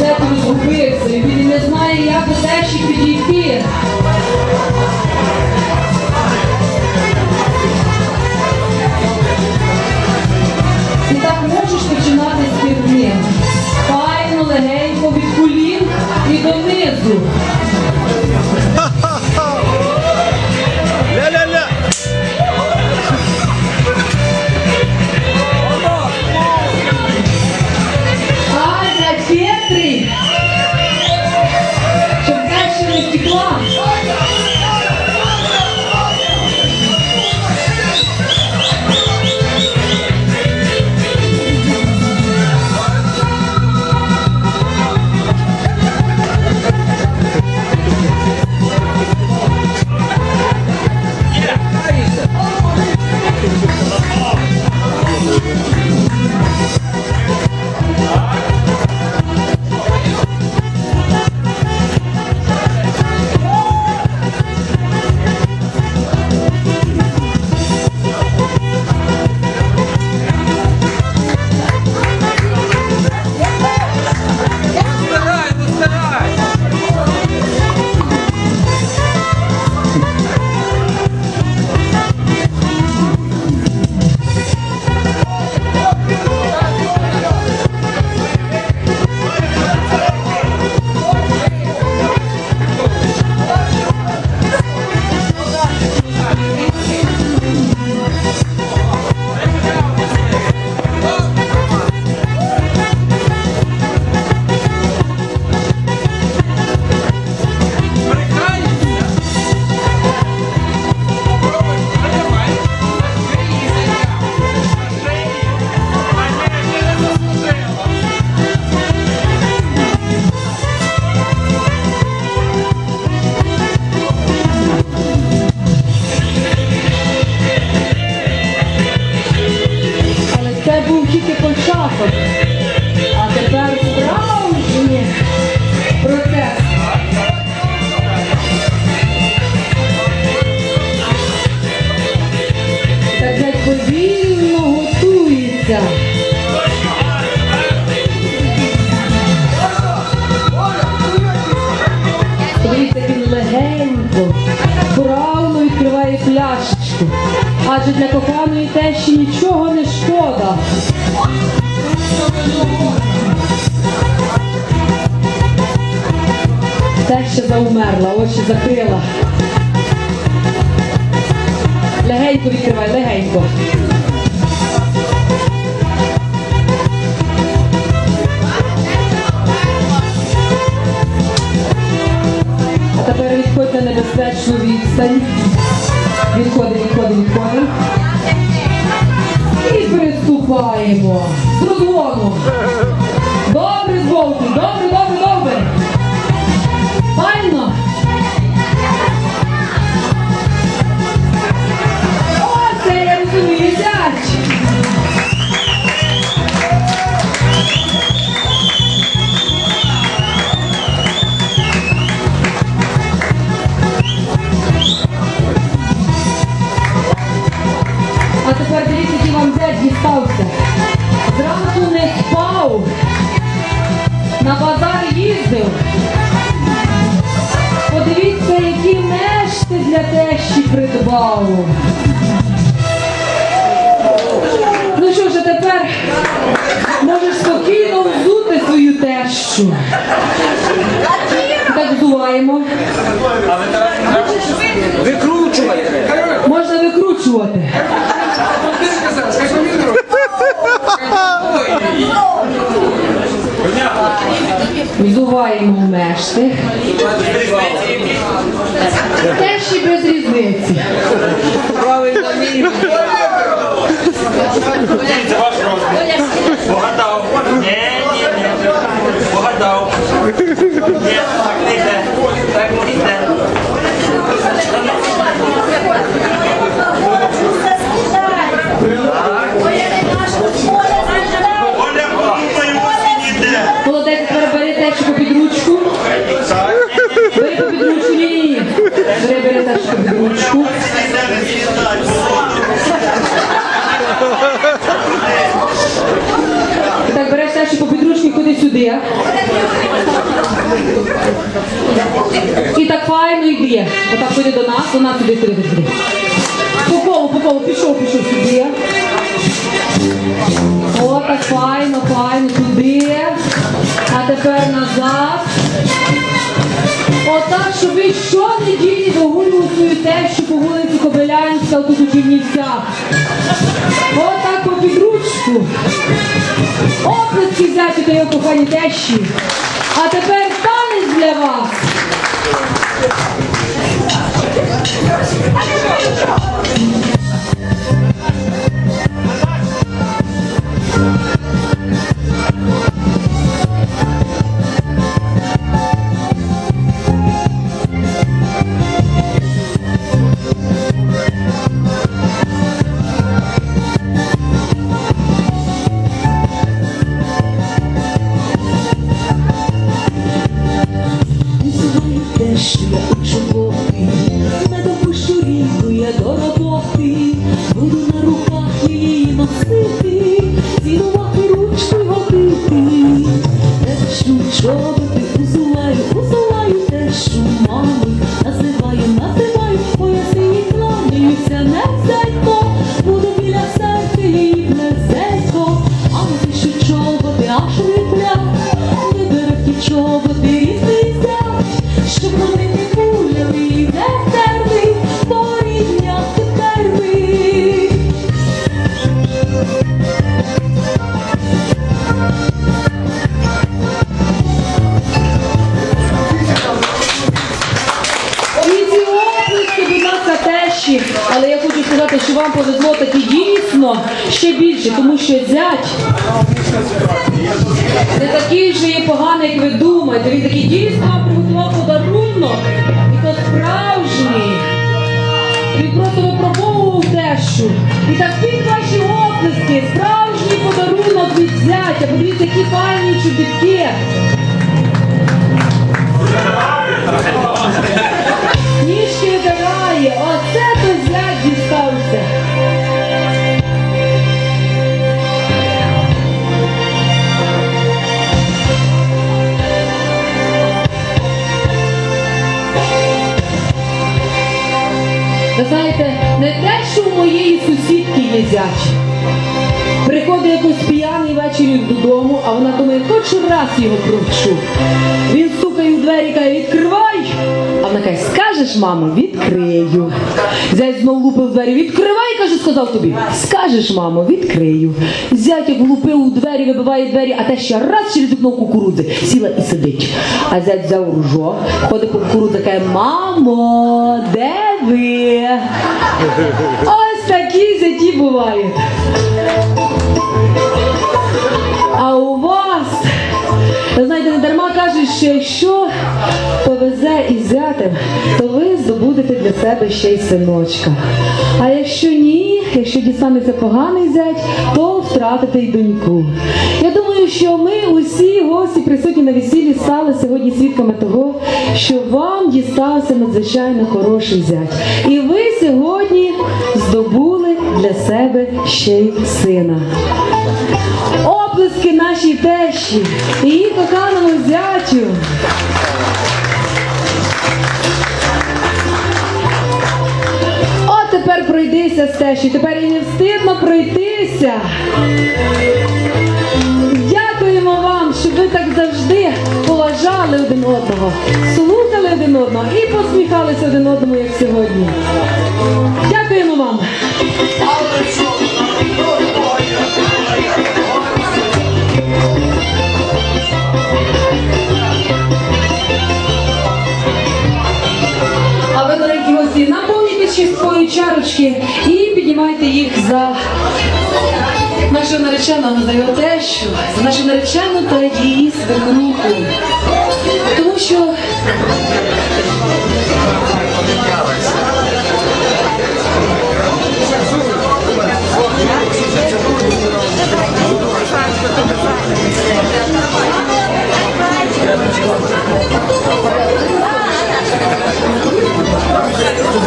розгубився, і він не знає, як до тещі підійти. Ти так можеш починати з півднем. Файно, легенько від колін і донизу. Тільки початок. А тепер справжній процес. Так як повільно готується. Дивіться, він легенько, вправно відкриває пляшечку. Адже для коханої тещі нічого не шкода. Теща заумерла, очі закрила. Легенько відкривай, легенько. Тепер відходь на небезпечну відстань. Відходи, відходи, відходи. І приступаємо. З розгону. Добре, зволки, добре, добре, добре. Файно. Оце це я розумію, дядь. Придбав. Ну що ж, тепер можеш спокійно взути свою тещу. Так взуваємо. Викручувай. Можна викручувати. Взуваємо мешти. Теж і без різниці. Правий на лівий. Це ваш розмір. Погадав. Ні, ні, ні. Погадав. Ні, так не йде. Так не йде. Оля, подумай, ось він йде. Молодець, тепер бери течку під ручку. Бери під ручку, ні, ні, ні. Бери, бери течку під ручку. Береш течку ходи сюди. І так файно йди. Отак ходи до нас, до нас сюди, сюди, сюди. По колу, по колу, пішов, пішов сюди. О, так файно, файно, туди. А тепер назад. Отак, щоб ви щонеділі свою тещу по вулиці Кобилянська, тут у Чернівцях. По підручку. Оплески взяти до його кохані тещі. А тепер що вам повезло таки дійсно ще більше, тому що зять не такий же є поганий, як ви думаєте. Він такий дійсно вам приготував подарунок. І то справжній. Він просто випробовував тещу. І так під ваші оплески, справжній подарунок від зятя. Подивіться, які файні чобітки. Ніжки вибирає, оце то зять дістався. Не те, що у моєї сусідки є зять. Приходить якось п'яний ввечері додому, а вона думає, хоч раз його провчу. Він стукає у двері каже, відкривай. А вона каже, скажеш, мамо, відкрию. Зять знов лупив двері, відкривай, сказав тобі. Скажеш, мамо, відкрию. Зять як влупив у двері, вибиває двері, а те ще раз через вікно кукурудзи сіла і сидить. А зять взяв ружо, ходить по кукурудзі, каже, мамо, де ви? Ось такі зяті бувають. А у вас, знаєте, не дарма кажуть, що якщо повезе із зятем, то ви здобудете для себе ще й синочка. А якщо ні, якщо дістанеться поганий зять, то втратите й доньку. Я думаю, що ми усі гості присутні на весіллі стали сьогодні свідками того, що вам дістався надзвичайно хороший зять. І ви сьогодні здобули для себе ще й сина. Оплески нашій тещі і її коханому зятю. Тепер пройдися з тещі, тепер і не встидно пройтися. Дякуємо вам, що ви так завжди поважали один одного, слухали один одного і посміхалися один одному, як сьогодні. Дякуємо вам. Тещу, за нашу наречену та її свекруху.